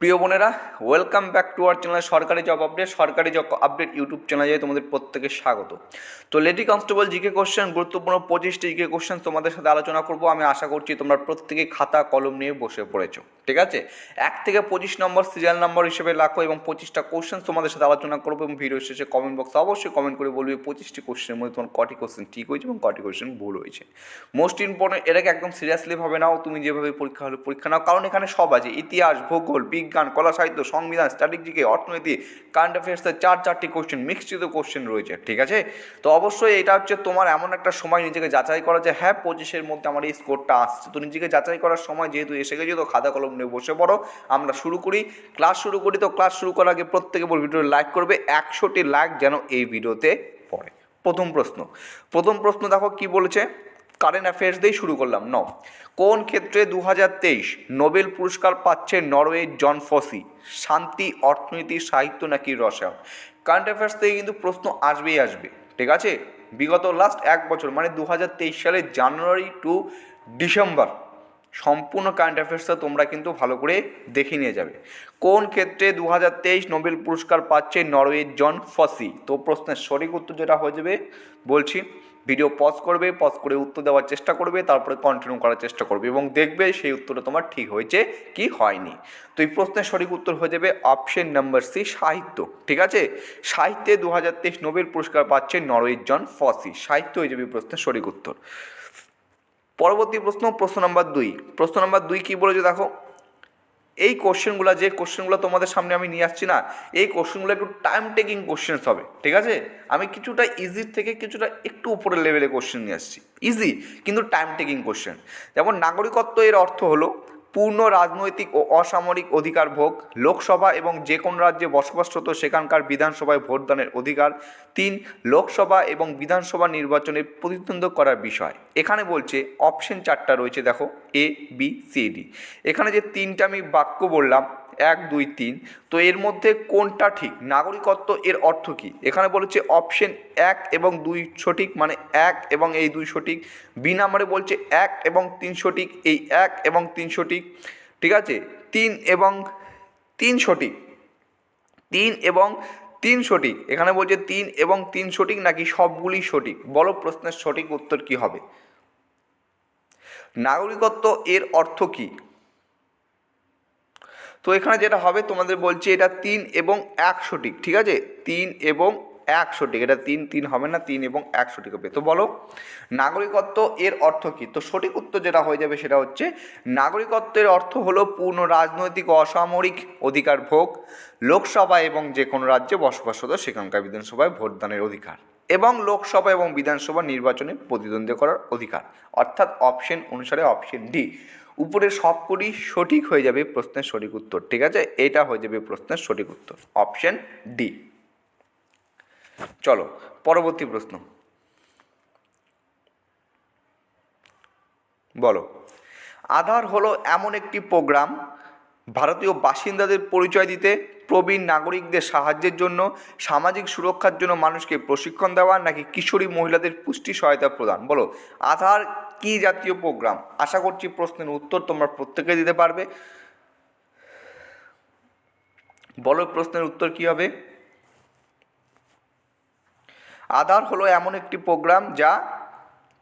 প্রিয় বোনেরা welcome back to our channel সরকারি জব আপডেট সরকারি জব আপডেট ইউটিউব চ্যানেলে তোমাদের প্রত্যেকে স্বাগত। তো লেডি কনস্টেবল জিকে কোশ্চেন গুরুত্বপূর্ণ পঁচিশটি জিকে কোশ্চেন তোমাদের সাথে আলোচনা করব। আমি আশা করছি তোমরা প্রত্যেকে খাতা কলম নিয়ে বসে পড়েছো। ঠিক আছে? এক থেকে পঁচিশ নম্বর সিরিয়াল নম্বর হিসেবে রাখো এবং পঁচিশটা কোশ্চেন তোমাদের সাথে আলোচনা করব এবং ভিডিও শেষে কমেন্ট বক্সে অবশ্যই কমেন্ট করে বলবে পঁচিশটি কোশ্চেনের মধ্যে তোমার কটি কোশ্চেন ঠিক হয়েছে এবং কটি কোশ্চেন ভুল হয়েছে। মোস্ট ইম্পর্টেন্ট এটাকে একদম সিরিয়াসলি ভাবে নাও, তুমি যেভাবে পরীক্ষা হলে পরীক্ষা নাও, কারণ এখানে সব আছে, ইতিহাস, ভূগোল, বিজ্ঞান কলা সাহিত্য, সংবিধান স্ট্র্যাটেজিকে অর্থনীতি কারেন্ট অ্যাফেয়ার্সের চার চারটি কোশ্চেন মিক্সড কোশ্চেন রয়েছে, ঠিক আছে? তো অবশ্যই এটা হচ্ছে তোমার এমন একটা সময় নিজেকে যাচাই করা যে হ্যাঁ পঁচিশের মধ্যে আমার এই স্কোরটা আসছে। তো নিজেকে যাচাই করার সময় যেহেতু এসে গেছে, তো খাতা কলম নিয়ে বসে পড়ো। আমরা শুরু করি। ক্লাস শুরু করি, তো ক্লাস শুরু করার আগে প্রত্যেকে ভিডিও লাইক করবে, একশোটি লাইক যেন এই ভিডিওতে পড়ে। প্রথম প্রশ্ন। প্রথম প্রশ্ন দেখো কি বলেছে? কারেন্ট অ্যাফেয়ার্স দিয়েই শুরু করলাম। ন কোন ক্ষেত্রে দু হাজার তেইশ নোবেল পুরস্কার পাচ্ছে নরওয়ের জন ফসি? শান্তি, অর্থনীতি, সাহিত্য নাকি রসায়ন? কারেন্ট অ্যাফেয়ার্স থেকে কিন্তু প্রশ্ন আসবেই আসবে, ঠিক আছে? বিগত লাস্ট এক বছর মানে দু হাজার তেইশ সালের জানুয়ারি টু ডিসেম্বর, সম্পূর্ণ কারেন্ট অ্যাফেয়ার্সটা তোমরা কিন্তু ভালো করে দেখে নিয়ে যাবে। কোন ক্ষেত্রে দু হাজার তেইশ নোবেল পুরস্কার পাচ্ছে নরওয়ের জন ফসি? তো প্রশ্নের সঠিক উত্তর যেটা হয়ে যাবে, বলছি ভিডিও পজ করবে পজ করে উত্তর দেওয়ার চেষ্টা করবে, তারপরে কন্টিনিউ করার চেষ্টা করবে এবং দেখবে সেই উত্তরটা তোমার ঠিক হয়েছে কি হয়নি। তো এই প্রশ্নের সঠিক উত্তর হয়ে যাবে অপশন নাম্বার সি সাহিত্য। ঠিক আছে? সাহিত্যে দু হাজার তেইশ নোবেল পুরস্কার পাচ্ছে নরওয়ের জন ফসি। সাহিত্য হয়ে যাবে প্রশ্নের সঠিক উত্তর। পরবর্তী প্রশ্ন প্রশ্ন নাম্বার দুই। প্রশ্ন নাম্বার দুই কী বলেছে দেখো? এই কোশ্চেনগুলো, যে কোশ্চেনগুলো তোমাদের সামনে আমি নিয়ে আসছি না, এই কোশ্চেনগুলো একটু টাইম টেকিং কোশ্চেন্স হবে, ঠিক আছে? আমি কিছুটা ইজির থেকে কিছুটা একটু উপরের লেভেলে কোশ্চেন নিয়ে আসছি। ইজি কিন্তু টাইম টেকিং কোশ্চেন যেমন নাগরিকত্ব এর অর্থ হলো পূর্ণ রাজনৈতিক ও অসামরিক অধিকার ভোগ, লোকসভা এবং যে কোন রাজ্যে বসবাসরত সেখানকার বিধানসভায় ভোটদানের অধিকার, তিন, লোকসভা এবং বিধানসভা নির্বাচনে প্রতিদ্বন্দ্ব করার বিষয়। এখানে বলছে অপশন চারটা রয়েছে দেখো এ বি সি ডি এখানে যে তিনটা আমি বাক্য বললাম এক, দুই, তিন। তো এর মধ্যে কোনটা ঠিক? নাগরিকত্ব এর অর্থ কী? এখানে বলেছে অপশন এক এবং দুই সঠিক মানে এক এবং এই দুই সঠিক। বি নাম্বারে বলছে এক এবং তিন সঠিক, এই এক এবং তিন সঠিক। ঠিক আছে? তিন এবং তিন সঠিক। তিন এবং তিন সঠিক। এখানে বলছে তিন এবং তিন সঠিক নাকি সবগুলি সঠিক? বলো প্রশ্নের সঠিক উত্তর কি হবে? নাগরিকত্ব এর অর্থ কী? তো এখানে যেটা হবে, তোমাদের বলছি এটা তিন এবং এক সঠিক ঠিক আছে? তিন এবং এক সঠিক এটা তিন তিন হবে না, তিন এবং এক সঠিক হবে। তো বলো, নাগরিকত্ব এর অর্থ কী? তো সঠিক উত্তর যেটা হয়ে যাবে সেটা হচ্ছে, নাগরিকত্বের অর্থ হলো পূর্ণ রাজনৈতিক অসামরিক অধিকার ভোগ, লোকসভা এবং যে কোনো রাজ্যে বসবাসরত সেখানকার বিধানসভায় ভোটদানের অধিকার। এবং লোকসভা এবং বিধানসভা নির্বাচনে প্রতিদ্বন্দ্বী করার অধিকার। অর্থাৎ অপশন অনুসারে অপশন ডি উপরের সবকটি সঠিক হয়ে যাবে প্রশ্নের সঠিক উত্তর, ঠিক আছে? এটা হয়ে যাবে প্রশ্নের সঠিক উত্তর। অপশন ডি চলো, পরবর্তী প্রশ্ন। বলো। আধার হলো এমন একটি প্রোগ্রাম ভারতীয় বাসিন্দাদের পরিচয় দিতে প্রবীণ নাগরিকদের সাহায্যের জন্য সামাজিক সুরক্ষার জন্য মানুষকে প্রশিক্ষণ দেওয়া নাকি কিশোরী মহিলাদের পুষ্টি সহায়তা প্রদান? বলো, আধার কি জাতীয় প্রোগ্রাম আশা করছি প্রশ্নের উত্তর তোমরা প্রত্যেকে দিতে পারবে। বলো, প্রশ্নের উত্তর কি হবে? আধার হলো এমন একটি প্রোগ্রাম যা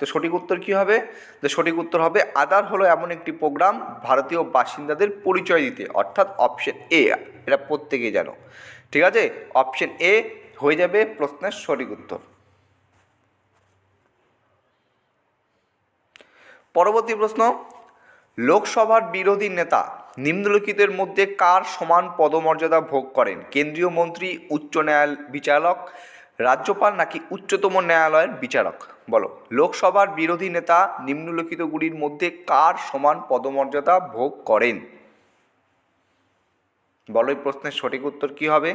তো সঠিক উত্তর কি হবে? তো সঠিক উত্তর হবে আধার হলো এমন একটি প্রোগ্রাম ভারতীয় বাসিন্দাদের পরিচয় দিতে, অর্থাৎ অপশন এ এটা প্রত্যেকেই জানো। ঠিক আছে? অপশন এ হয়ে যাবে প্রশ্নের সঠিক উত্তর। পরবর্তী প্রশ্ন, লোকসভার বিরোধী নেতা নিম্নলিখিতের মধ্যে কার সমান পদমর্যাদা ভোগ করেন? কেন্দ্রীয় মন্ত্রী, উচ্চ ন্যায়াল বিচারক রাজ্যপাল নাকি উচ্চতম ন্যায়ালয়ের বিচারক? বলো, লোকসভার বিরোধী নেতা নিম্নলিখিতগুলির মধ্যে কার সমান পদমর্যাদা ভোগ করেন? বলো, এই প্রশ্নের সঠিক উত্তর কি হবে?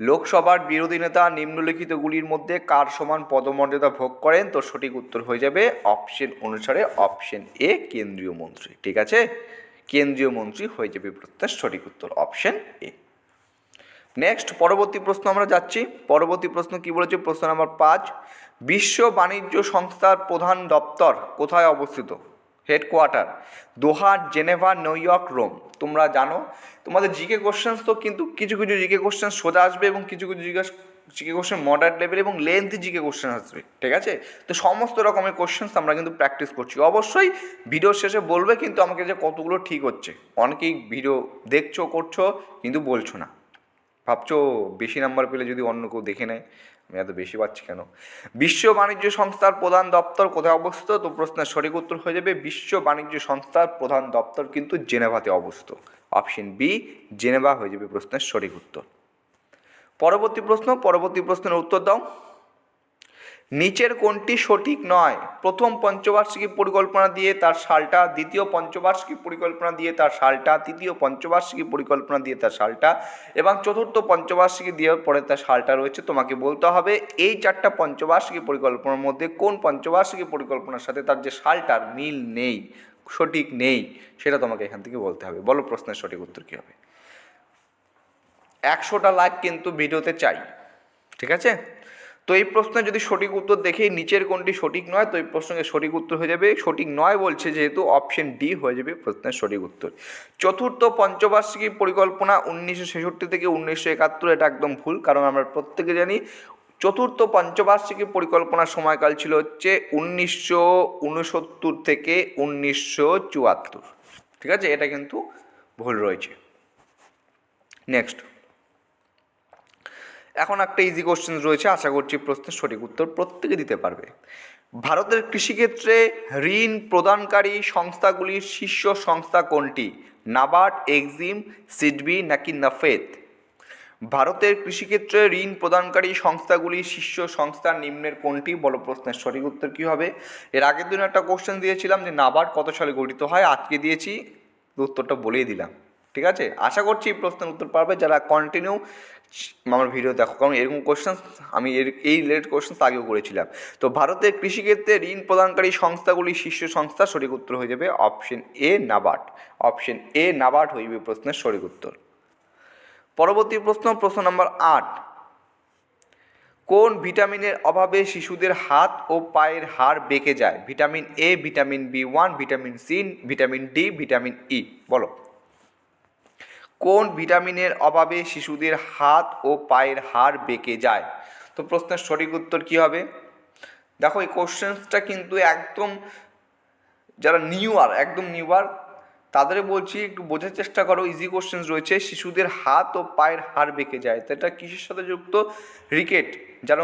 লোকসভার বিরোধী নেতা নিম্নলিখিতগুলির মধ্যে কার সমান পদমর্যাদা ভোগ করেন? তো সঠিক উত্তর হয়ে যাবে অপশন অনুসারে অপশন এ, কেন্দ্রীয় মন্ত্রী। ঠিক আছে? কেন্দ্রীয় মন্ত্রী হয়ে যাবে প্রশ্নের সঠিক উত্তর, অপশন এ। নেক্সট পরবর্তী প্রশ্ন আমরা যাচ্ছি। পরবর্তী প্রশ্ন কি বলেছে? প্রশ্ন নাম্বার পাঁচ, বিশ্ব বাণিজ্য সংস্থার প্রধান দপ্তর কোথায় অবস্থিত? Headquarter Doha Geneva New York Rome তোমরা জানো, তোমাদের জিকে কোশ্চেন্স তো কিন্তু কিছু কিছু জিকে কোশ্চেন সোজা আসবে এবং কিছু কিছু জিজ্ঞাসা জিকে কোশ্চেন মডার্ন লেভেল এবং লেন্থি জিকে কোশ্চেন আসবে। ঠিক আছে? তো সমস্ত রকমের কোশ্চেন্স আমরা কিন্তু প্র্যাকটিস করছি। অবশ্যই ভিডিও শেষে বলবে কিন্তু আমাকে যে কতগুলো ঠিক হচ্ছে। অনেকেই ভিডিও দেখছ, করছ, কিন্তু বলছো না। ভাবছ বেশি নাম্বার পেলে যদি অন্য কেউ দেখে নেয়? আমি এত বেশি পাচ্ছি কেন? বিশ্ব বাণিজ্য সংস্থার প্রধান দপ্তর কোথায় অবস্থিত? তো প্রশ্নের সঠিক উত্তর হয়ে যাবে, বিশ্ব বাণিজ্য সংস্থার প্রধান দপ্তর কিন্তু জেনেভাতে অবস্থিত। অপশন বি জেনেভা হয়ে যাবে প্রশ্নের সঠিক উত্তর। পরবর্তী প্রশ্ন, পরবর্তী প্রশ্নের উত্তর দাও। নিচের কোনটি সঠিক নয়। প্রথম পঞ্চবার্ষিকী পরিকল্পনা দিয়ে তার সালটা, দ্বিতীয় পঞ্চবার্ষিকী পরিকল্পনা দিয়ে তার সালটা, তৃতীয় পঞ্চবার্ষিকী পরিকল্পনা দিয়ে তার সালটা এবং চতুর্থ পঞ্চবার্ষিকী দিয়ে পরে তার সালটা রয়েছে। তোমাকে বলতে হবে, এই চারটা পঞ্চবার্ষিকী পরিকল্পনার মধ্যে কোন পঞ্চবার্ষিকী পরিকল্পনার সাথে তার যে সালটার মিল নেই, সঠিক নেই, সেটা তোমাকে এখান থেকে বলতে হবে। বলো প্রশ্নের সঠিক উত্তর কী হবে? একশোটা লাইক কিন্তু ভিডিওতে চাই, ঠিক আছে? তো এই প্রশ্নের যদি সঠিক উত্তর দেখে নিচের কোনটি সঠিক নয়, তো এই প্রশ্নের সঠিক উত্তর হয়ে যাবে। সঠিক নয় বলছে যেহেতু অপশন ডি হয়ে যাবে প্রশ্নের সঠিক উত্তর। চতুর্থ পঞ্চবার্ষিকী পরিকল্পনা উনিশশো ছেষট্টি থেকে উনিশশো একাত্তর, এটা একদম ভুল, কারণ আমরা প্রত্যেকে জানি চতুর্থ পঞ্চবার্ষিকী পরিকল্পনার সময়কাল ছিল হচ্ছে উনিশশো উনসত্তর থেকে উনিশশো চুয়াত্তর। ঠিক আছে? এটা কিন্তু ভুল রয়েছে। নেক্সট এখন একটা ইজি কোশ্চেন রয়েছে, আশা করছি প্রশ্নের সঠিক উত্তর প্রত্যেকে দিতে পারবে। ভারতের কৃষিক্ষেত্রে ঋণ প্রদানকারী সংস্থাগুলির শীর্ষ সংস্থা কোনটি? নাবার্ড, এক্সিম, সিডবি নাকি নাফেদ ভারতের কৃষিক্ষেত্রে ঋণ প্রদানকারী সংস্থাগুলির শীর্ষ সংস্থা নিম্নের কোনটি? বলো প্রশ্নের সঠিক উত্তর কী হবে? এর আগের দিন একটা কোশ্চেন দিয়েছিলাম যে, নাবার্ড কত সালে গঠিত হয়? আজকে দিয়েছি, উত্তরটা বলেই দিলাম। ঠিক আছে? আশা করছি এই প্রশ্নের উত্তর পারবে। যারা কন্টিনিউ আমার ভিডিও দেখো। কারণ এরকম কোশ্চেন আমি এর, এই রিলেটেড কোশ্চেন আগেও করেছিলাম। তো ভারতের কৃষিক্ষেত্রে ঋণ প্রদানকারী সংস্থাগুলি শীর্ষ সংস্থা, সঠিক উত্তর হয়ে যাবে option A NABARD option A NABARD যাবে প্রশ্নের সঠিক উত্তর। পরবর্তী প্রশ্ন প্রশ্ন নম্বর আট। কোন ভিটামিনের অভাবে শিশুদের হাত ও পায়ের হাড় বেঁকে যায়? Vitamin A vitamin B one vitamin C vitamin D vitamin E বলো। কোন ভিটামিনের অভাবে শিশুদের হাত ও পায়ের হাড় বেঁকে যায়? তো প্রশ্নের সঠিক উত্তর কী হবে? দেখো, এই কোশ্চেন্সটা কিন্তু একদম যারা নিউয়ার একদম নিউয়ার তাদের বলছি একটু বোঝার চেষ্টা করো। ইজি কোশ্চেন্স রয়েছে। শিশুদের হাত ও পায়ের হাড় বেঁকে যায়। তো এটা কিসের সাথে যুক্ত? রিকেট যেন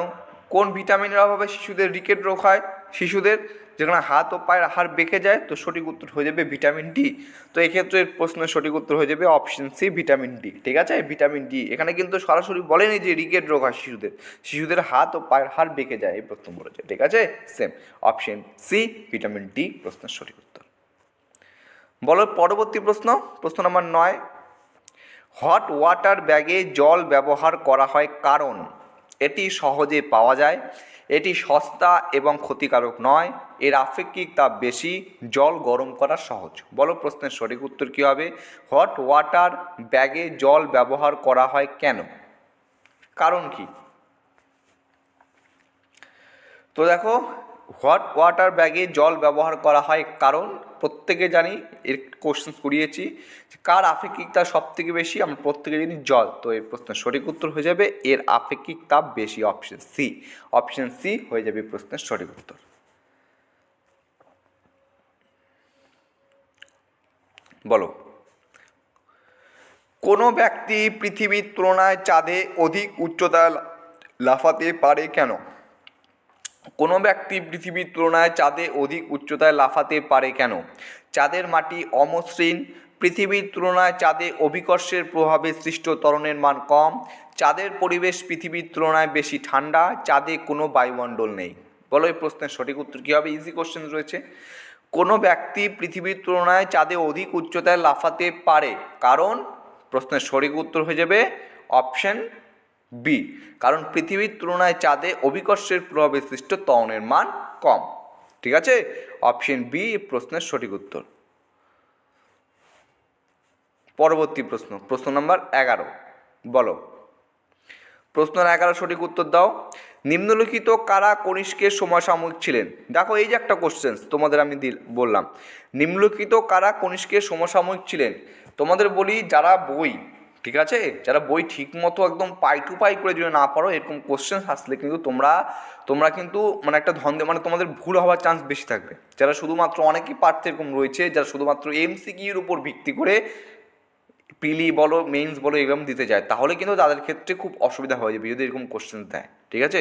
কোন ভিটামিনের অভাবে শিশুদের রিকেট রোগ হয়? শিশুদের যেখানে হাত ও পায়ের হাড় বেঁকে যায়, তো সঠিক উত্তর হয়ে যাবে ভিটামিন ডি। তো এক্ষেত্রে প্রশ্নের সঠিক উত্তর হয়ে যাবে অপশন সি ভিটামিন ডি ঠিক আছে? ভিটামিন ডি এখানে কিন্তু সরাসরি বলেনি যে রিকেট রোগ হয় শিশুদের। শিশুদের হাত ও পায়ের হাড় বেঁকে যায়, এই প্রশ্ন বলেছে। ঠিক আছে? Same option C vitamin D প্রশ্নের সঠিক উত্তর। বলো পরবর্তী প্রশ্ন। প্রশ্ন নম্বর নয়। হট ওয়াটার ব্যাগে জল ব্যবহার করা হয় কারণ? এটি সহজে পাওয়া যায়। এটি সস্তা এবং ক্ষতিকারক নয়। এর আপেক্ষিক তাপ বেশি। জল গরম করা সহজ। বলো প্রশ্নের সঠিক উত্তর কী হবে? হট ওয়াটার ব্যাগে জল ব্যবহার করা হয় কেন? কারণ কি? তো দেখো হট ওয়াটার ব্যাগে জল ব্যবহার করা হয়। কারণ প্রত্যেকে জানি, এর কোশ্চেন করিয়েছি কার আপেক্ষিকতা সব থেকে বেশি? আমরা প্রত্যেকে জানি জল। তো এই প্রশ্নের সঠিক উত্তর হয়ে যাবে এর আপেক্ষিক তাপ বেশি অপশন সি অপশন সি হয়ে যাবে প্রশ্নের সঠিক উত্তর। বলো। কোনো ব্যক্তি পৃথিবীর তুলনায় চাঁদে অধিক উচ্চতা লাফাতে পারে কেন? কোনো ব্যক্তি পৃথিবীর তুলনায় চাঁদে অধিক উচ্চতায় লাফাতে পারে কেন? চাঁদের মাটি অমসৃণ, পৃথিবীর তুলনায় চাঁদে অভিকর্ষের প্রভাবে সৃষ্ট ত্বরণের মান কম, চাঁদের পরিবেশ পৃথিবীর তুলনায় বেশি ঠান্ডা, চাঁদে কোনো বায়ুমণ্ডল নেই। বলো এই প্রশ্নের সঠিক উত্তর কী হবে? ইজি কোশ্চেন রয়েছে। কোনো ব্যক্তি পৃথিবীর তুলনায় চাঁদে অধিক উচ্চতায় লাফাতে পারে, কারণ প্রশ্নের সঠিক উত্তর হয়ে যাবে অপশন বি কারণ পৃথিবীর তুলনায় চাঁদে অভিকর্ষের প্রভাবে সৃষ্ট ত্বরণের মান কম। ঠিক আছে? অপশন বি প্রশ্নের সঠিক উত্তর। পরবর্তী প্রশ্ন প্রশ্ন নম্বর এগারো। বলো। প্রশ্ন এগারো সঠিক উত্তর দাও। নিম্নলিখিত কারা কনিষ্কের সমসাময়িক ছিলেন? দেখো, এই যে একটা কোশ্চেন তোমাদের আমি দিল, বললাম। নিম্নলিখিত কারা কনিষ্কের সমসাময়িক ছিলেন? তোমাদের বলি যারা বই ঠিক আছে? যারা বই ঠিক মতো একদম পাই টু পাই করে যদি না পারো এরকম কোশ্চেন আসলে কিন্তু তোমরা তোমরা কিন্তু মানে একটা ধন্দে মানে তোমাদের ভুল হওয়ার চান্স বেশি থাকবে। যারা শুধুমাত্র অনেকই পার্থ এরকম রয়েছে, যারা শুধুমাত্র এমসিকিউর উপর ভিত্তি করে পিলি বলো মেইনস বলো, এরকম দিতে যায়, তাহলে কিন্তু তাদের ক্ষেত্রে খুব অসুবিধা হয়ে যাবে যদি এরকম কোশ্চেন দেয়। ঠিক আছে?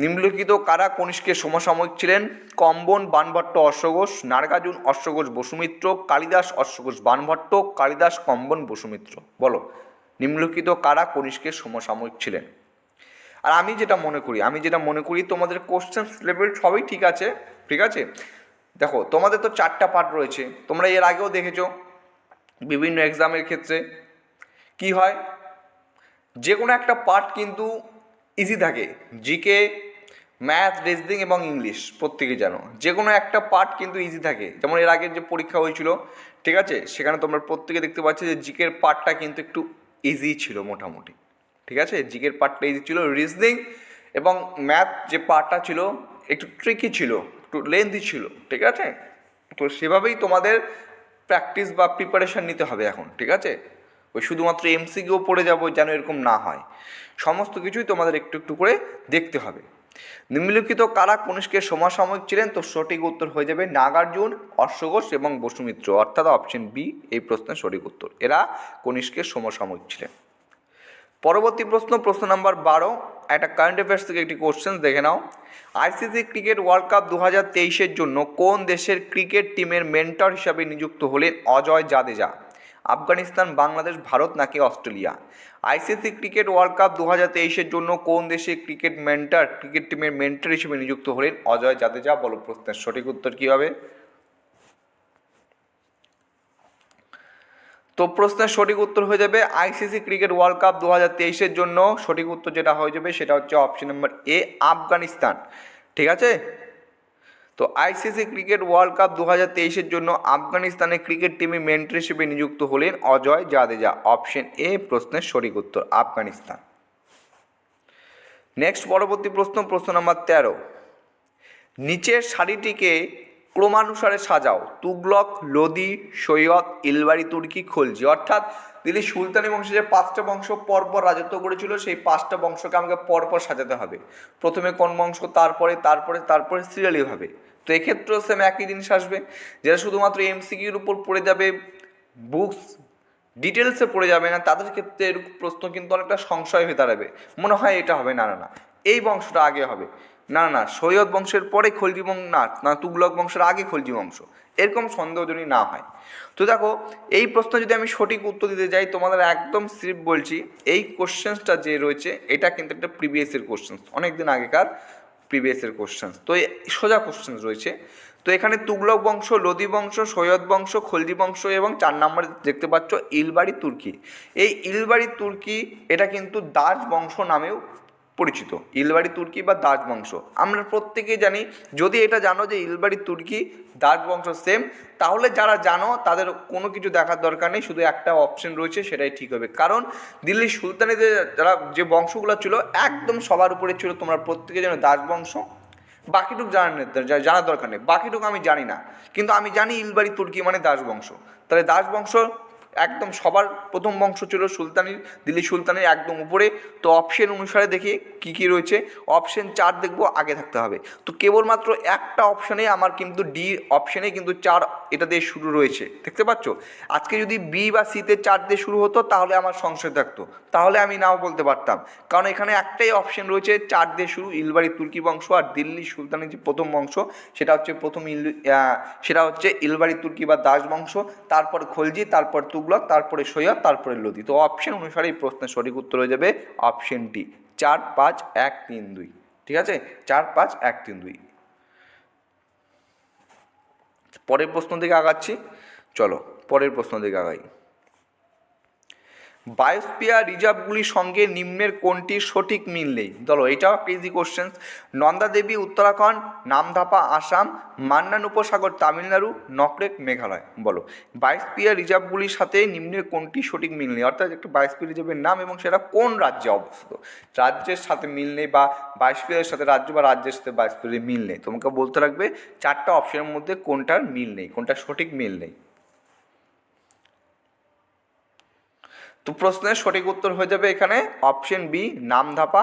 নিম্নলিখিত কারা কনিষ্কের সমসাময়িক ছিলেন? কম্বন, বানভট্ট, অশ্বঘোষ, নারগাজুন, অশ্বঘোষ, বসুমিত্র, কালিদাস, অশ্বঘোষ, বানভট্ট, কালিদাস, কম্বন, বসুমিত্র। বলো, নিম্নলিখিত কারা কনিষ্কের সমসাময়িক ছিলেন? আর আমি যেটা মনে করি, আমি যেটা মনে করি, তোমাদের কোশ্চেন লেভেল সবই ঠিক আছে ঠিক আছে? দেখো, তোমাদের তো চারটা পার্ট রয়েছে, তোমরা এর আগেও দেখেছ, বিভিন্ন এক্সামের ক্ষেত্রে। কি হয়? যে কোনো একটা পার্ট কিন্তু ইজি থাকে। জিকে ম্যাথ রিজনিং এবং ইংলিশ প্রত্যেকে জানো। যে কোনো একটা পার্ট কিন্তু ইজি থাকে। যেমন এর আগের যে পরীক্ষা হয়েছিল, ঠিক আছে? সেখানে তোমরা প্রত্যেকে দেখতে পাচ্ছ যে জিকের পার্টটা কিন্তু একটু ইজি ছিল মোটামুটি। ঠিক আছে? জিকের পার্টটা ইজি ছিল। রিজনিং এবং ম্যাথ যে পার্টটা ছিল, একটু ট্রিকি ছিল, একটু লেন্দি ছিল। ঠিক আছে? তো সেভাবেই তোমাদের প্র্যাকটিস বা প্রিপারেশন নিতে হবে এখন। ঠিক আছে? ওই শুধুমাত্র এমসিকিউ পড়ে যাব যেন এরকম না হয়। সমস্ত কিছুই তোমাদের একটু একটু করে দেখতে হবে। নিম্নলিখিত কারা কনিষ্কের সমসাময়িক ছিলেন? তো সঠিক উত্তর হয়ে যাবে নাগার্জুন অশ্বঘোষ এবং বসুমিত্র। অর্থাৎ অপশন বি এই প্রশ্নের সঠিক উত্তর। এরা কনিষ্কের সমসাময়িক ছিলেন। পরবর্তী প্রশ্ন প্রশ্ন নাম্বার বারো। একটা কারেন্ট অ্যাফেয়ার্স থেকে একটি কোশ্চেন দেখে নাও। আইসিসি ক্রিকেট ওয়ার্ল্ড কাপ দু হাজার তেইশের জন্য কোন দেশের ক্রিকেট টিমের মেন্টর হিসাবে নিযুক্ত হলেন? অজয় জাদেজা। আফগানিস্তান, বাংলাদেশ, ভারত নাকি Australia? ICC cricket World Cup দু হাজার তেইশের জন্য কোন দেশে ক্রিকেট মেন্টার, ক্রিকেট টিমের মেন্টার হিসেবে নিযুক্ত হলেন অজয় জাদেজা? বলো প্রশ্নের সঠিক উত্তর কী হবে তো প্রশ্নের সঠিক উত্তর হয়ে যাবে আইসিসি ক্রিকেট ওয়ার্ল্ড কাপ দু হাজার তেইশের জন্য। সঠিক উত্তর যেটা হয়ে যাবে সেটা হচ্ছে অপশন নম্বর এ, আফগানিস্তান। ঠিক আছে? তো আইসিসি ক্রিকেট ওয়ার্ল্ড কাপ দু হাজার তেইশের জন্য আফগানিস্তানের ক্রিকেট টিমে মেন্টর হিসেবে নিযুক্ত হলেন অজয় জাদেজা। অপশন এ প্রশ্নের সঠিক উত্তর, আফগানিস্তান। নেক্সট পরবর্তী প্রশ্ন প্রশ্ন নাম্বার তেরো। নিচের শাড়িটিকে ক্রমানুসারে সাজাও। তুগলক, লোদি, সৈয়দ, ইলবাড়ি, তুর্কি, খলজি। অর্থাৎ দিল্লি সুলতানি বংশে যে পাঁচটা বংশ পরপর রাজত্ব করেছিল, সেই পাঁচটা বংশকে আমাকে পরপর সাজাতে হবে। প্রথমে কোন বংশ, তারপরে তারপরে তারপরে সিরিয়ালিভাবে তো এক্ষেত্রেও সেম একই জিনিস আসবে, যেটা শুধুমাত্র এমসিকিউর উপর পড়ে যাবে বুকস ডিটেলসে পড়ে যাবে না, তাদের ক্ষেত্রে এরকম প্রশ্ন কিন্তু অনেকটা সংশয় হয়ে দাঁড়াবে। মনে হয় এটা হবে না না না। এই বংশটা আগে হবে। না না, সৈয়দ বংশের পরে খলজি বংশ, না না, তুগলক বংশের আগে খলজি বংশ। এরকম সন্দেহ যদি না হয়। তো দেখো, এই প্রশ্ন যদি আমি সঠিক উত্তর দিতে যাই, তোমাদের একদম স্লিপ বলছি, এই কোশ্চেন্সটা যে রয়েছে, এটা কিন্তু একটা প্রিভিয়াসের কোশ্চেন্স অনেক দিন আগেকার প্রিভিয়াসের কোশ্চেন্স। তো সোজা কোশ্চেন্স রয়েছে। তো এখানে তুগলক বংশ লোদি বংশ, সৈয়দ বংশ, খলজি বংশ এবং চার নম্বরে দেখতে পাচ্ছ, ইলবাড়ি তুর্কি। এই ইলবাড়ি তুর্কি, এটা কিন্তু দাস বংশ নামেও পরিচিত, ইলবাড়ি তুর্কি বা দাস বংশ। আমরা প্রত্যেকেই জানি, যদি এটা জানো যে ইলবাড়ি তুর্কি, দাস বংশ সেম তাহলে যারা জানো, তাদের কোনো কিছু দেখার দরকার নেই, শুধু একটা অপশন রয়েছে, সেটাই ঠিক হবে। কারণ দিল্লির সুলতানিদের যারা যে বংশগুলো ছিল, একদম সবার উপরে ছিল তোমরা প্রত্যেকে জানো দাস বংশ। বাকিটুক জানার জানার দরকার নেই। বাকিটুকু আমি জানি না। কিন্তু আমি জানি ইলবাড়ি তুর্কি মানে দাস বংশ। তাহলে দাস বংশ একদম সবার প্রথম বংশ ছিল সুলতানির দিল্লি সুলতানের একদম উপরে। তো অপশন অনুসারে দেখি কি কি রয়েছে। অপশন চার দেখব, আগে থাকতে হবে। তো কেবলমাত্র একটা অপশনে আমার কিন্তু ডি অপশনে কিন্তু চার এটা দিয়ে শুরু রয়েছে। দেখতে পাচ্ছ? আজকে যদি বি বা সিতে চার দিয়ে শুরু হতো, তাহলে আমার সংশয় থাকতো। তাহলে আমি নাও বলতে পারতাম। কারণ এখানে একটাই অপশন রয়েছে চার দিয়ে শুরু, ইলবাড়ি তুর্কি বংশ আর দিল্লি সুলতানের যে প্রথম বংশ, সেটা হচ্ছে প্রথম ইল সেটা হচ্ছে ইলবাড়ি তুর্কি বা দাস বংশ, তারপর খলজি, তারপর তুগলক তারপরে সৈয়দ তারপরে লোদি। তো অপশন অনুসারে এই প্রশ্নের সঠিক উত্তর হয়ে যাবে অপশন চার, পাঁচ, এক, তিন, দুই। ঠিক আছে? চার, পাঁচ, এক, তিন, দুই। পরের প্রশ্ন দিকে আগাচ্ছি। চলো, পরের প্রশ্ন দিকে আগাই। বায়োস্পিয়ার রিজার্ভগুলির সঙ্গে নিম্নের কোনটির সঠিক মিল নেই? বলো এটাও একটা ইজি কোশ্চেন নন্দা দেবী, উত্তরাখণ্ড, নামধাপা, আসাম, মান্নান উপসাগর, তামিলনাড়ু, নকরেক, মেঘালয়। বলো বায়োস্পিয়ার রিজার্ভগুলির সাথে নিম্নের কোনটি সঠিক মিল নেই? অর্থাৎ একটা বায়োস্পিয়ার রিজার্ভের নাম এবং সেটা কোন রাজ্যে অবস্থিত? রাজ্যের সাথে মিল নেই বা বায়োস্পিয়ারের সাথে রাজ্য বা রাজ্যের সাথে বায়োস্পিয়ারের মিল নেই। তোমাকে বলতে রাখবে চারটা অপশনের মধ্যে কোনটার মিল নেই কোনটা সঠিক মিল নেই। তো প্রশ্নের সঠিক উত্তর হয়ে যাবে এখানে অপশন বি নামধাপা,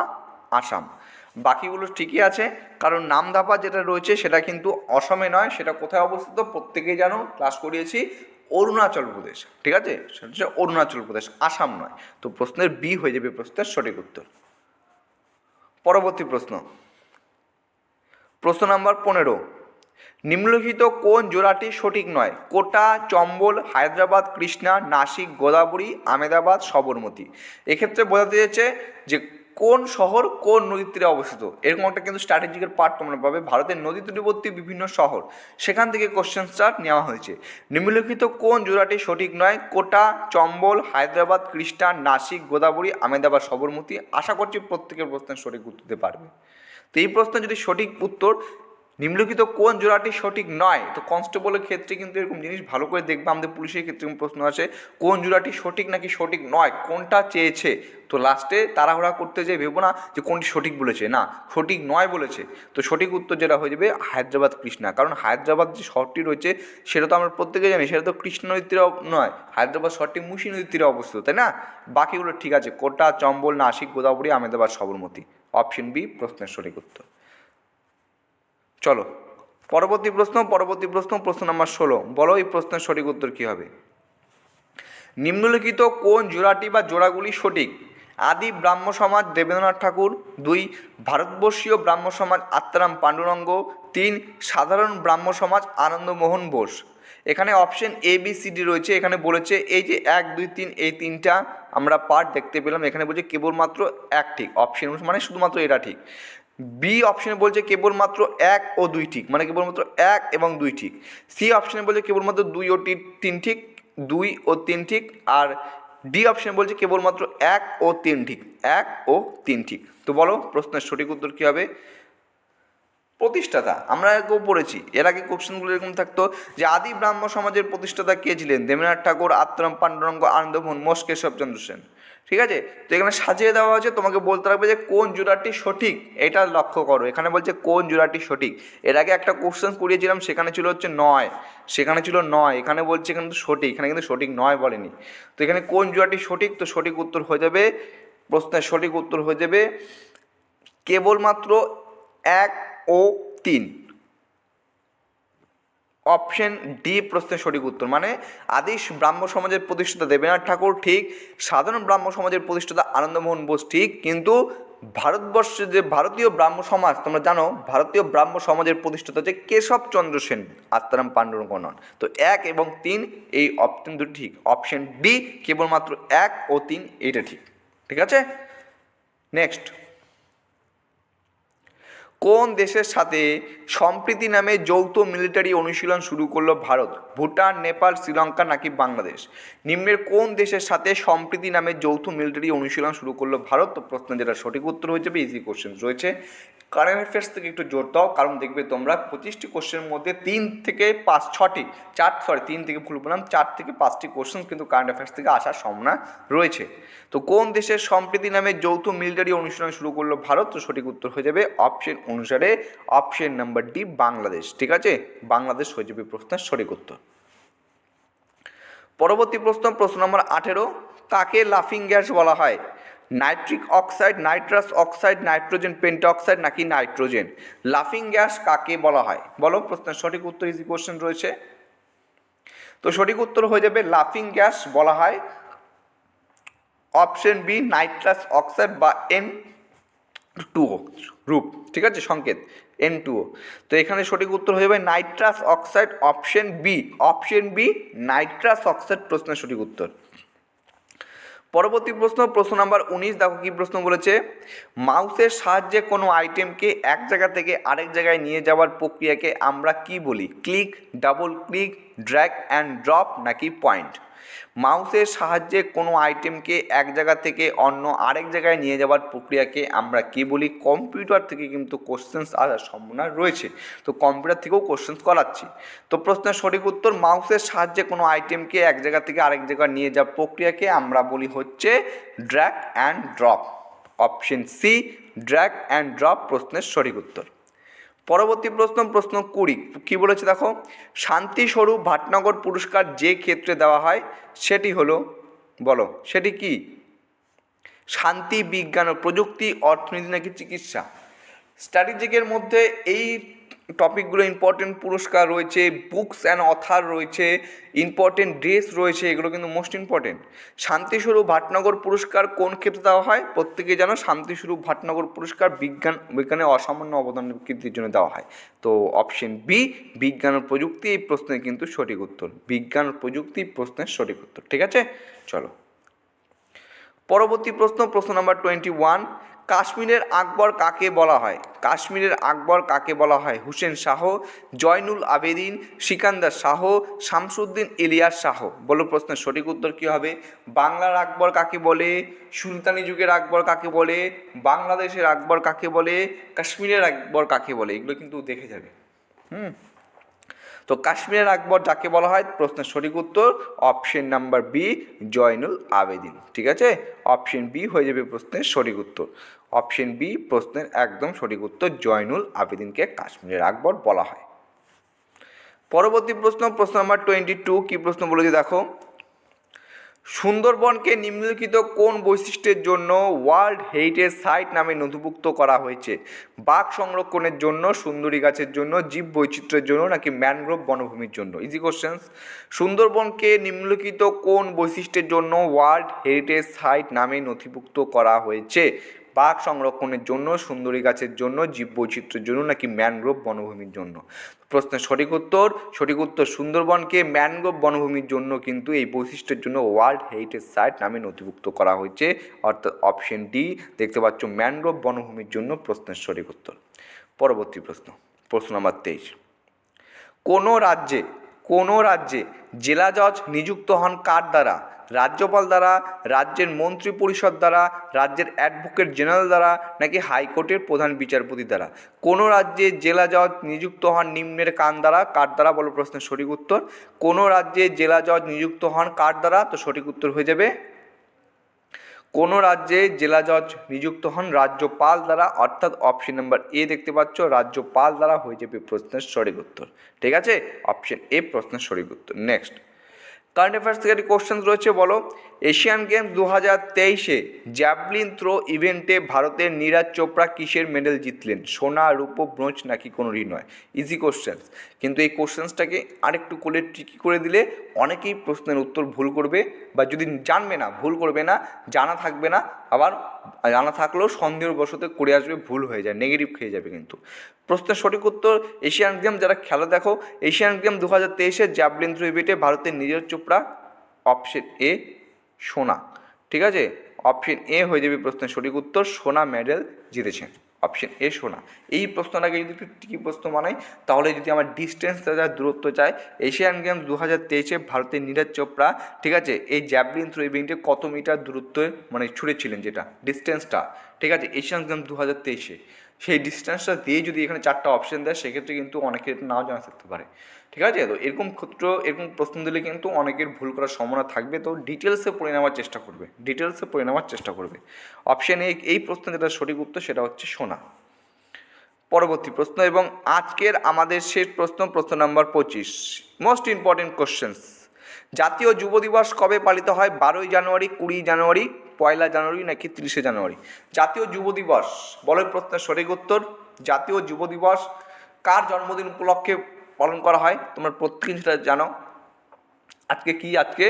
আসাম। বাকিগুলো ঠিকই আছে, কারণ নামধাপা যেটা রয়েছে সেটা কিন্তু অসমে নয়, সেটা কোথায় অবস্থিত প্রত্যেকেই জানো ক্লাস করিয়েছি অরুণাচল প্রদেশ, ঠিক আছে? সেটা হচ্ছে অরুণাচল প্রদেশ, আসাম নয়। তো প্রশ্নের বি হয়ে যাবে প্রশ্নের সঠিক উত্তর। পরবর্তী প্রশ্ন। প্রশ্ন নাম্বার পনেরো নিম্নলিখিত কোন জোড়াটি সঠিক নয়? কোটা, চম্বল, হায়দ্রাবাদ, কৃষ্ণা, নাসিক, গোদাবরী আমেদাবাদ সবরমতী। এক্ষেত্রে বোঝাতে যাচ্ছে যে কোন শহর কোন নদীর তীরে অবস্থিত? এরকম একটা কিন্তু স্ট্র্যাটেজিকের পার্ট তোমরা পাবে। ভারতের নদী তীরবর্তী বিভিন্ন শহর। সেখান থেকে কোশ্চেন স্টার্ট নেওয়া হয়েছে। নিম্নলিখিত কোন জোড়াটি সঠিক নয়? কোটা, চম্বল, হায়দ্রাবাদ, কৃষ্ণা, নাসিক, গোদাবরী আমেদাবাদ সবরমতী। আশা করছি প্রত্যেকের প্রশ্নের সঠিক উত্তর দিতে পারবে। তো এই প্রশ্নের যদি সঠিক উত্তর নিম্নলিখিত কোন জোড়াটি সঠিক নয়? তো কনস্টেবলের ক্ষেত্রে কিন্তু এরকম জিনিস ভালো করে দেখবে। আমাদের পুলিশের ক্ষেত্রে প্রশ্ন আছে কোন জোড়াটি সঠিক নাকি সঠিক নয়? কোনটা চেয়েছে? তো লাস্টে তাড়াহুড়া করতে যে ভেবো না যে কোনটি সঠিক বলেছে। না, সঠিক নয় বলেছে। তো সঠিক উত্তর যেটা হয়ে যাবে, হায়দ্রাবাদ কৃষ্ণা। কারণ হায়দ্রাবাদ যে শহরটি রয়েছে, সেটা তো আমরা প্রত্যেকে জানি, সেটা তো কৃষ্ণ নদীর নয়। হায়দ্রাবাদ শহরটি মুসি নদীর তীরে অবস্থিত, তাই না? বাকিগুলো ঠিক আছে। কোটা, চম্বল, নাসিক, গোদাবরী আমেদাবাদ সবরমতী। অপশন বি প্রশ্নের সঠিক উত্তর। চলো। পরবর্তী প্রশ্ন পরবর্তী প্রশ্ন প্রশ্ন নাম্বার ষোলো। বলো, এই প্রশ্নের সঠিক উত্তর কী হবে? নিম্নলিখিত কোন জোড়াটি বা জোড়াগুলি সঠিক? আদি ব্রাহ্ম সমাজ দেবেন্দ্রনাথ ঠাকুর। দুই, ভারতবর্ষীয় ব্রাহ্ম সমাজ আত্মারাম পাণ্ডুরঙ্গ। তিন, সাধারণ ব্রাহ্ম সমাজ আনন্দমোহন বোস। এখানে option A B C D রয়েছে। এখানে বলেছে, এই যে এক, দুই, তিন, এই তিনটা আমরা পার্ট দেখতে পেলাম। এখানে বলছে কেবলমাত্র এক ঠিক। অপশন মানে শুধুমাত্র এটা ঠিক। বি অপশনে বলছে কেবলমাত্র এক ও দুই ঠিক মানে কেবলমাত্র এক এবং দুই ঠিক। সি অপশনে বলছে কেবলমাত্র দুই ও তিন ঠিক, দুই ও তিন ঠিক, আর ডি অপশনে বলছে কেবলমাত্র এক ও তিন ঠিক, এক ও তিন ঠিক। তো বলো, প্রশ্নের সঠিক উত্তর কী হবে? প্রতিষ্ঠাতা, আমরা আগেও পড়েছি। এর আগে কোশ্চেনগুলো এরকম থাকতো যে আদি ব্রাহ্ম সমাজের প্রতিষ্ঠাতা কে ছিলেন? দেবেন্দ্রনাথ ঠাকুর, আত্মারাম, পাণ্ডুরঙ্গ, আনন্দমোহন, মোষ, কেশবচন্দ্র সেন। ঠিক আছে? তো এখানে সাজিয়ে দেওয়া হয়েছে, তোমাকে বলতে হবে যে কোন জোড়াটি সঠিক, এটা লক্ষ্য করো। এখানে বলছে কোন জোড়াটি সঠিক। এর আগে একটা কোশ্চেন করিয়েছিলাম, সেখানে ছিল হচ্ছে নয়। সেখানে ছিল নয়। এখানে বলছে কিন্তু সঠিক, এখানে কিন্তু সঠিক নয় বলেনি। তো এখানে কোন জোড়াটি সঠিক? তো সঠিক উত্তর হয়ে যাবে, প্রশ্নের সঠিক উত্তর হয়ে যাবে, কেবলমাত্র এক ও তিন। অপশন ডি প্রশ্নের সঠিক উত্তর। মানে আদিশ ব্রাহ্ম সমাজের প্রতিষ্ঠাতা দেবেন্দ্রনাথ ঠাকুর, ঠিক। সাধারণ ব্রাহ্ম সমাজের প্রতিষ্ঠাতা আনন্দমোহন বোস, ঠিক। কিন্তু ভারতবর্ষের যে ভারতীয় ব্রাহ্ম সমাজ, তোমরা জানো, ভারতীয় ব্রাহ্ম সমাজের প্রতিষ্ঠাতা হচ্ছে কেশবচন্দ্র সেন আত্মারাম পাণ্ডুরঙ্গ নন তো এক এবং তিন, এই অপশন দুটি ঠিক। অপশন ডি কেবলমাত্র এক ও তিন, এইটা ঠিক। ঠিক আছে? নেক্সট কোন দেশের সাথে সম্প্রীতি নামে যৌথ মিলিটারি অনুশীলন শুরু করল ভারত? ভুটান, নেপাল, শ্রীলঙ্কা নাকি বাংলাদেশ? নিম্নের কোন দেশের সাথে সম্প্রীতি নামে যৌথ মিলিটারি অনুশীলন শুরু করল ভারত? তো প্রশ্ন যেটা সঠিক উত্তর হয়ে যাবে ইজি কোশ্চেন রয়েছে। কারেন্ট অ্যাফেয়ার্স থেকে একটু জোর দাও, কারণ দেখবে তোমরা পঁচিশটি কোশ্চেনের মধ্যে তিন থেকে পাঁচ, ছটি, চার সরি তিন থেকে ভুল বললাম, চার থেকে পাঁচটি কোশ্চেন কিন্তু কারেন্ট অ্যাফেয়ার্স থেকে আসার সম্ভাবনা রয়েছে। তো কোন দেশের সম্প্রীতি নামে যৌথ মিলিটারি অনুশীলন শুরু করল ভারত? তো সঠিক উত্তর হয়ে যাবে অপশন অনুসারে অপশন নাম্বার ডি বাংলাদেশ। ঠিক আছে? বাংলাদেশ হয়ে যাবে প্রশ্নের সঠিক উত্তর। পরবর্তী প্রশ্ন প্রশ্ন নম্বর আঠেরো। কাকে লাফিং গ্যাস বলা হয়। Nitric oxide, nitrous oxide, nitrogen pentoxide নাকি নাইট্রোজেন? লাফিং গ্যাস কাকে বলা হয়? বলো, প্রশ্নের সঠিক উত্তর ইজি কোশ্চেন রয়েছে। তো সঠিক উত্তর হয়ে যাবে, লাফিং গ্যাস বলা হয়। অপশন বি, নাইট্রাস অক্সাইড বা এন টুও রূপ। ঠিক আছে, সংকেত, এন টুও তো এখানে সঠিক উত্তর হয়ে যাবে, nitrous oxide, option B. Option B, nitrous oxide, প্রশ্নের সঠিক উত্তর। পরবর্তী প্রশ্ন প্রশ্ন নাম্বার উনিশ, দেখো কি প্রশ্ন বলেছে। মাউসের সাহায্যে কোনো আইটেমকে এক জায়গা থেকে আরেক জায়গায় নিয়ে যাওয়ার প্রক্রিয়াকে আমরা কি বলি? Click double click drag and drop নাকি পয়েন্ট মাউসের সাহায্যে কোনো আইটেমকে এক জায়গা থেকে অন্য আরেক জায়গায় নিয়ে যাওয়ার প্রক্রিয়াকে আমরা কি বলি? কম্পিউটার থেকে কিন্তু কোশ্চেন্স আসার সম্ভাবনা রয়েছে। তো কম্পিউটার থেকেও কোশ্চেন্স করাচ্ছি। তো প্রশ্নের সঠিক উত্তর, মাউসের সাহায্যে কোনো আইটেমকে এক জায়গা থেকে আরেক জায়গায় নিয়ে যাওয়ার প্রক্রিয়াকে আমরা বলি হচ্ছে drag and drop option C drag and drop প্রশ্নের সঠিক উত্তর। পরবর্তী প্রশ্ন প্রশ্ন কুড়ি। কী বলেছে দেখো? শান্তিস্বরূপ ভাটনগর পুরস্কার যে ক্ষেত্রে দেওয়া হয়, সেটি হলো, বলো, সেটি কি? শান্তি বিজ্ঞান ও প্রযুক্তি, অর্থনীতি নাকি চিকিৎসা? স্ট্র্যাটেজিকের মধ্যে এই টপিকগুলো ইম্পর্টেন্ট পুরস্কার রয়েছে বুকস অ্যান্ড অথার রয়েছে ইম্পর্টেন্ট ড্রেস রয়েছে, এগুলো কিন্তু মোস্ট ইম্পর্টেন্ট শান্তিস্বরূপ ভাটনগর পুরস্কার কোন ক্ষেত্রে দেওয়া হয়? প্রত্যেকে জানো, শান্তিস্বরূপ ভাটনগর পুরস্কার বিজ্ঞান বিজ্ঞানের অসামান্য অবদান কীর্তির জন্য দেওয়া হয়। তো অপশন বি বিজ্ঞান ও প্রযুক্তি, এই প্রশ্নের কিন্তু সঠিক উত্তর। বিজ্ঞান ও প্রযুক্তি প্রশ্নের সঠিক উত্তর, ঠিক আছে? চলো। পরবর্তী প্রশ্ন প্রশ্ন নাম্বার টোয়েন্টি ওয়ান কাশ্মীরের আকবর কাকে বলা হয়? কাশ্মীরের আকবর কাকে বলা হয়? হুসেন শাহ, জয়নুল আবেদিন, সিকান্দার শাহ, শামসুদ্দিন ইলিয়াস শাহ। বলো প্রশ্নের সঠিক উত্তর কী হবে? বাংলার আকবর কাকে বলে? সুলতানি যুগের আকবর কাকে বলে? বাংলাদেশের আকবর কাকে বলে? কাশ্মীরের আকবর কাকে বলে? এগুলো কিন্তু দেখে যাবে। হুম? তো কাশ্মীরের আকবর যাকে বলা হয়, প্রশ্নের সঠিক উত্তর option number B Zainul Abedin. ঠিক আছে? অপশন বি হয়ে যাবে প্রশ্নের সঠিক উত্তর। অপশন বি প্রশ্নের একদম সঠিক উত্তর জয়নুল আবেদিনকে কাশ্মীরের আকবর বলা হয়। পরবর্তী প্রশ্ন প্রশ্ন নাম্বার টোয়েন্টি টু কী প্রশ্ন বলেছি দেখো? সুন্দরবনকে নিম্নলিখিত কোন বৈশিষ্ট্যের জন্য ওয়ার্ল্ড হেরিটেজ সাইট নামে নথিভুক্ত করা হয়েছে? বাঘ সংরক্ষণের জন্য, সুন্দরী গাছের জন্য, জীব বৈচিত্র্যের জন্য নাকি ম্যানগ্রোভ বনভূমির জন্য? ইজি কোশ্চেন্স সুন্দরবনকে নিম্নলিখিত কোন বৈশিষ্ট্যের জন্য ওয়ার্ল্ড হেরিটেজ সাইট নামে নথিভুক্ত করা হয়েছে? বাঘ সংরক্ষণের জন্য, সুন্দরী গাছের জন্য, জীববৈচিত্র্যের জন্য নাকি ম্যানগ্রোভ বনভূমির জন্য? প্রশ্নের সঠিক উত্তর সঠিক উত্তর সুন্দরবনকে ম্যানগ্রোভ বনভূমির জন্য কিন্তু এই বৈশিষ্ট্যের জন্য ওয়ার্ল্ড হেরিটেজ সাইট নামে নথিভুক্ত করা হয়েছে। অর্থাৎ অপশন ডি, দেখতে পাচ্ছ ম্যানগ্রোভ বনভূমির জন্য প্রশ্নের সঠিক উত্তর। পরবর্তী প্রশ্ন প্রশ্ন নাম্বার তেইশ। কোনো রাজ্যে কোনো রাজ্যে জেলা জজ নিযুক্ত হন কার দ্বারা? রাজ্যপাল দ্বারা, রাজ্যের মন্ত্রী পরিষদ দ্বারা, রাজ্যের অ্যাডভোকেট জেনারেল দ্বারা, নাকি হাইকোর্টের প্রধান বিচারপতি দ্বারা। কোনো রাজ্যে জেলা জজ নিযুক্ত হন নিম্নের কান দ্বারা, কার দ্বারা বলো প্রশ্নের সঠিক উত্তর। কোনো রাজ্যে জেলা জজ নিযুক্ত হন কার দ্বারা, তো সঠিক উত্তর হয়ে যাবে। কোনো রাজ্যে জেলা জজ নিযুক্ত হন রাজ্যপাল দ্বারা, অর্থাৎ অপশন নাম্বার এ দেখতে পাচ্ছ, রাজ্যপাল দ্বারা হয়ে যাবে প্রশ্নের সঠিক উত্তর। ঠিক আছে? অপশন এ প্রশ্নের সঠিক উত্তর। নেক্সট কারেন্ট অ্যাফেয়ার্স থেকে কোশ্চেন রয়েছে, বলো। এশিয়ান গেমস দু হাজার তেইশে জ্যাভলিন থ্রো ইভেন্টে ভারতের নীরাজ চোপড়া কিসের মেডেল জিতলেন? সোনা, রূপো, ব্রোঞ্জ নাকি কোনো কোনোরই নয়? ইজি কোশ্চেন্স কিন্তু এই কোশ্চেন্সটাকে আরেকটু করে ট্রিকি করে দিলে অনেকেই প্রশ্নের উত্তর ভুল করবে বা যদি জানবে না, ভুল করবে না, জানা থাকবে না, আবার জানা থাকলেও সন্দেহবশত করে আসবে, ভুল হয়ে যায় নেগেটিভ খেয়ে যাবে কিন্তু। প্রশ্নের সঠিক উত্তর এশিয়ান গেম যারা খেলা দেখো এশিয়ান গেম দু হাজার তেইশে জ্যাভলিন থ্রো ইভেন্টে ভারতের নীরজ চোপড়া অপশন এ সোনা। ঠিক আছে? অপশন এ হয়ে যাবে প্রশ্নের সঠিক উত্তর, সোনা মেডেল জিতেছেন। অপশন এ সোনা। এই প্রশ্নটাকে যদি একটু টিকি প্রশ্ন বানাই, তাহলে যদি আমার ডিস্টেন্স যা দূরত্ব চাই এশিয়ান গেমস দু হাজার তেইশে ভারতের নীরজ চোপড়া, ঠিক আছে? এই জ্যাভলিন থ্রো ইভেন্টে কত মিটার দূরত্বে মানে ছুঁড়েছিলেন যেটা? ডিস্টেন্সটা ঠিক আছে? এশিয়ান গেমস দু হাজার তেইশে। সেই ডিস্টেন্সটা দিয়ে যদি এখানে চারটা অপশন দেয়, সেক্ষেত্রে কিন্তু অনেকের এটা নাও জানা থাকতে পারে। ঠিক আছে? তো এরকম ক্ষেত্র এরকম প্রশ্ন দিলে কিন্তু অনেকের ভুল করার সম্ভাবনা থাকবে। তো ডিটেলসে পড়ে নেওয়ার চেষ্টা করবে। ডিটেলসে পড়ে নেওয়ার চেষ্টা করবে। অপশন এ এই প্রশ্ন যেটা সঠিক উত্তর, সেটা হচ্ছে সোনা। পরবর্তী প্রশ্ন, এবং আজকের আমাদের শেষ প্রশ্ন প্রশ্ন নাম্বার পঁচিশ। মোস্ট ইম্পর্টেন্ট কোশ্চেন্স জাতীয় যুব দিবস কবে পালিত হয়? বারোই জানুয়ারি, কুড়ি জানুয়ারি, পয়লা জানুয়ারি নাকি তিরিশে জানুয়ারি? জাতীয় যুব দিবস, বলো প্রশ্নের সঠিক উত্তর। জাতীয় যুব দিবস কার জন্মদিন উপলক্ষে পালন করা হয়? তোমরা প্রত্যেকে সেটা জানো। আজকে কি? আজকে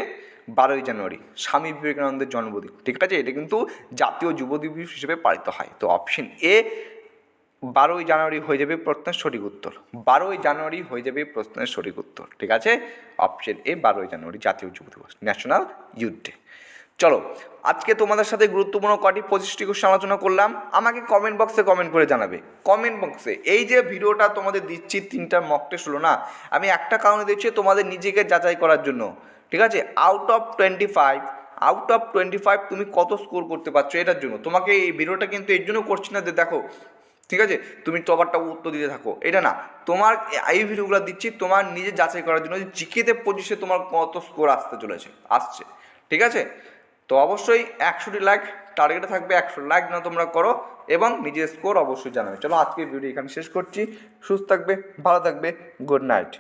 বারোই জানুয়ারি, স্বামী বিবেকানন্দের জন্মদিন। ঠিক আছে? এটা কিন্তু জাতীয় যুব দিবস হিসেবে পালিত হয়। তো অপশন এ বারোই জানুয়ারি হয়ে যাবে প্রশ্নের সঠিক উত্তর। বারোই জানুয়ারি হয়ে যাবে প্রশ্নের সঠিক উত্তর, ঠিক আছে? অপশন এ বারোই জানুয়ারি, জাতীয় যুব দিবস ন্যাশনাল ইউথ ডে চলো, আজকে তোমাদের সাথে গুরুত্বপূর্ণ কটি পঁচিশটি কোশ্চেন আলোচনা করলাম। আমাকে কমেন্ট বক্সে কমেন্ট করে জানাবে। কমেন্ট বক্সে এই যে ভিডিওটা তোমাদের দিচ্ছি, তিনটা মক টেস্ট হলো না, আমি একটা কারণে দিচ্ছি তোমাদের নিজেকে যাচাই করার জন্য, ঠিক আছে? Out of twenty five out of twenty five তুমি কত স্কোর করতে পারছ এটার জন্য? তোমাকে এই ভিডিওটা কিন্তু এর জন্য করছি না যে দেখো ঠিক আছে? তুমি টপারটা উত্তর দিতে থাকো। এটা না, তোমার এই ভিডিওগুলো দিচ্ছি তোমার নিজে যাচাই করার জন্য যে জিকেতে পঁচিশে তোমার কত স্কোর আসতে চলেছে, আসছে। ঠিক আছে? তো অবশ্যই একশোটি লাইক টার্গেটে থাকবে একশো লাইক না তোমরা করো এবং নিজের স্কোর অবশ্যই জানাবে। চলো আজকের ভিডিও এখানে শেষ করছি। সুস্থ থাকবে, ভালো থাকবে গুড নাইট